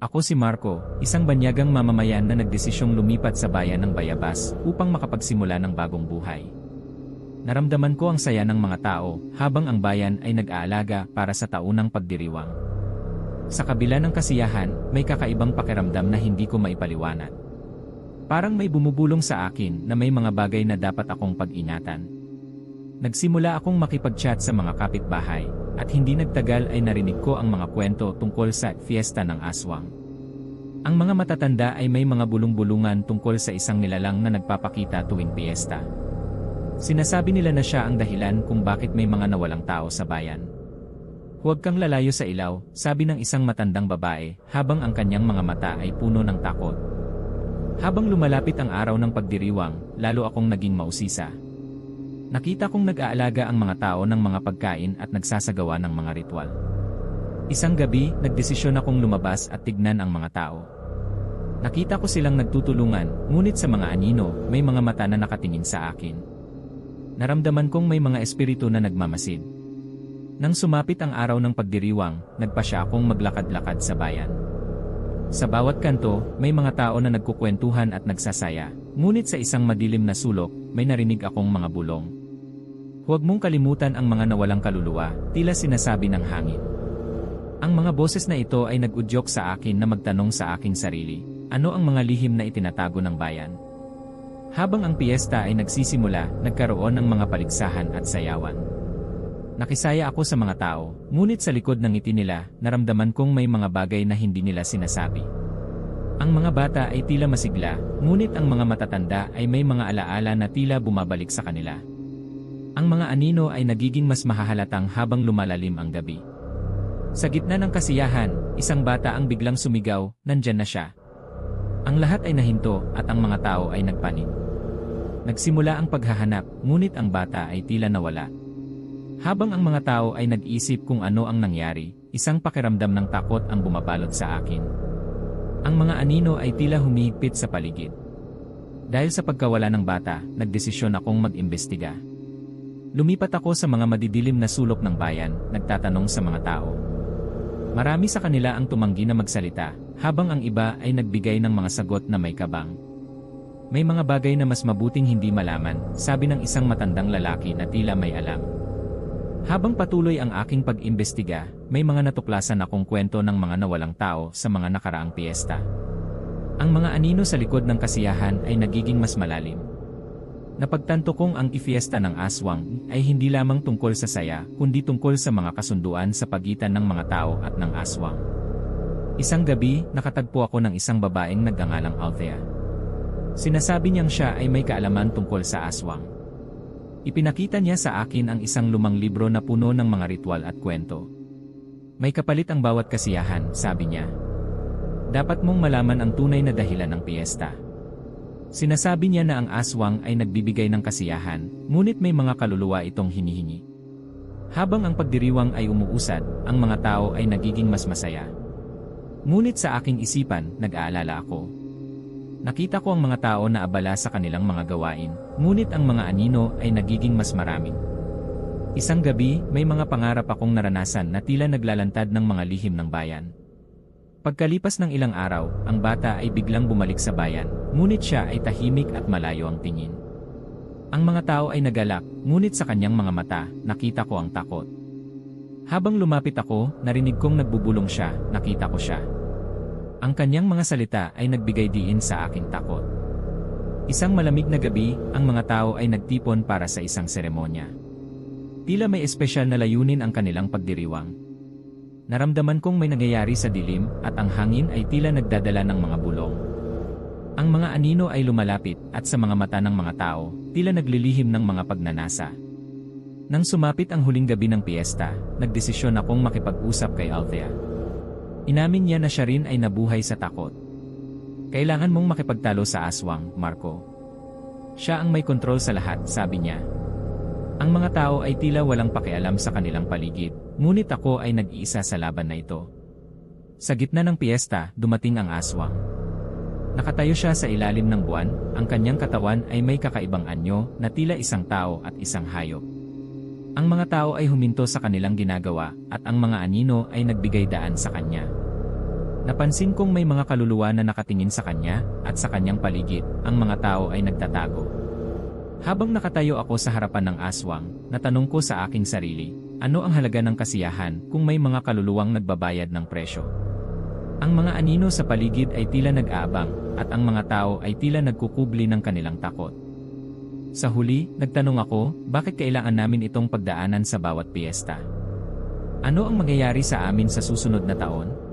Ako si Marco, isang banyagang mamamayan na nagdesisyong lumipat sa bayan ng Bayabas upang makapagsimula ng bagong buhay. Naramdaman ko ang saya ng mga tao habang ang bayan ay nag-aalaga para sa taunang pagdiriwang. Sa kabila ng kasiyahan, may kakaibang pakiramdam na hindi ko maipaliwanag. Parang may bumubulong sa akin na may mga bagay na dapat akong pag-ingatan. Nagsimula akong makipag-chat sa mga kapitbahay, at hindi nagtagal ay narinig ko ang mga kwento tungkol sa fiesta ng aswang. Ang mga matatanda ay may mga bulong-bulungan tungkol sa isang nilalang na nagpapakita tuwing piyesta. Sinasabi nila na siya ang dahilan kung bakit may mga nawalang tao sa bayan. Huwag kang lalayo sa ilaw, sabi ng isang matandang babae, habang ang kanyang mga mata ay puno ng takot. Habang lumalapit ang araw ng pagdiriwang, lalo akong naging mausisa. Nakita kong nag-aalaga ang mga tao ng mga pagkain at nagsasagawa ng mga ritual. Isang gabi, nagdesisyon akong lumabas at tignan ang mga tao. Nakita ko silang nagtutulungan, ngunit sa mga anino, may mga mata na nakatingin sa akin. Naramdaman kong may mga espiritu na nagmamasid. Nang sumapit ang araw ng pagdiriwang, nagpa siya akong maglakad-lakad sa bayan. Sa bawat kanto, may mga tao na nagkukwentuhan at nagsasaya, ngunit sa isang madilim na sulok, may narinig akong mga bulong. Huwag mong kalimutan ang mga nawalang kaluluwa, tila sinasabi ng hangin. Ang mga boses na ito ay nag-udyok sa akin na magtanong sa aking sarili, ano ang mga lihim na itinatago ng bayan? Habang ang piyesta ay nagsisimula, nagkaroon ng mga paligsahan at sayawan. Nakisaya ako sa mga tao, ngunit sa likod ng ngiti nila, naramdaman kong may mga bagay na hindi nila sinasabi. Ang mga bata ay tila masigla, ngunit ang mga matatanda ay may mga alaala na tila bumabalik sa kanila. Ang mga anino ay nagiging mas mahahalatang habang lumalalim ang gabi. Sa gitna ng kasiyahan, isang bata ang biglang sumigaw, nandyan na siya. Ang lahat ay nahinto at ang mga tao ay nagpanik. Nagsimula ang paghahanap, ngunit ang bata ay tila nawala. Habang ang mga tao ay nag-isip kung ano ang nangyari, isang pakiramdam ng takot ang bumabalot sa akin. Ang mga anino ay tila humihigpit sa paligid. Dahil sa pagkawala ng bata, nagdesisyon akong mag-imbestiga. Lumipat ako sa mga madidilim na sulok ng bayan, nagtatanong sa mga tao. Marami sa kanila ang tumanggi na magsalita, habang ang iba ay nagbigay ng mga sagot na may kabang. May mga bagay na mas mabuting hindi malaman, sabi ng isang matandang lalaki na tila may alam. Habang patuloy ang aking pag-imbestiga, may mga natuklasan akong kwento ng mga nawalang tao sa mga nakaraang piyesta. Ang mga anino sa likod ng kasiyahan ay nagiging mas malalim. Napagtanto kong ang ifiesta ng aswang ay hindi lamang tungkol sa saya, kundi tungkol sa mga kasunduan sa pagitan ng mga tao at ng aswang. Isang gabi, nakatagpo ako ng isang babaeng nagngangalang Althea. Sinasabi niyang siya ay may kaalaman tungkol sa aswang. Ipinakita niya sa akin ang isang lumang libro na puno ng mga ritual at kwento. May kapalit ang bawat kasiyahan, sabi niya. Dapat mong malaman ang tunay na dahilan ng piyesta. Sinasabi niya na ang aswang ay nagbibigay ng kasiyahan, ngunit may mga kaluluwa itong hinihingi. Habang ang pagdiriwang ay umuusad, ang mga tao ay nagiging mas masaya. Ngunit sa aking isipan, nag-aalala ako. Nakita ko ang mga tao na abala sa kanilang mga gawain, ngunit ang mga anino ay nagiging mas maraming. Isang gabi, may mga pangarap akong naranasan na tila naglalantad ng mga lihim ng bayan. Pagkalipas ng ilang araw, ang bata ay biglang bumalik sa bayan, ngunit siya ay tahimik at malayo ang tingin. Ang mga tao ay nagalak, ngunit sa kanyang mga mata, nakita ko ang takot. Habang lumapit ako, narinig kong nagbubulong siya, nakita ko siya. Ang kanyang mga salita ay nagbigay diin sa aking takot. Isang malamig na gabi, ang mga tao ay nagtipon para sa isang seremonya. Tila may espesyal na layunin ang kanilang pagdiriwang. Naramdaman kong may nangyayari sa dilim at ang hangin ay tila nagdadala ng mga bulong. Ang mga anino ay lumalapit at sa mga mata ng mga tao, tila naglilihim ng mga pagnanasa. Nang sumapit ang huling gabi ng piyesta, nagdesisyon akong makipag-usap kay Althea. Inamin niya na siya rin ay nabuhay sa takot. Kailangan mong makipagtalo sa aswang, Marco. Siya ang may kontrol sa lahat, sabi niya. Ang mga tao ay tila walang pakialam sa kanilang paligid, ngunit ako ay nag-iisa sa laban na ito. Sa gitna ng piyesta, dumating ang aswang. Nakatayo siya sa ilalim ng buwan, ang kanyang katawan ay may kakaibang anyo na tila isang tao at isang hayop. Ang mga tao ay huminto sa kanilang ginagawa at ang mga anino ay nagbigay daan sa kanya. Napansin kong may mga kaluluwa na nakatingin sa kanya, at sa kanyang paligid, ang mga tao ay nagtatago. Habang nakatayo ako sa harapan ng aswang, natanong ko sa aking sarili, ano ang halaga ng kasiyahan kung may mga kaluluwang nagbabayad ng presyo? Ang mga anino sa paligid ay tila nag-aabang, at ang mga tao ay tila nagkukubli ng kanilang takot. Sa huli, nagtanong ako, bakit kailangan namin itong pagdaanan sa bawat piyesta? Ano ang mangyayari sa amin sa susunod na taon?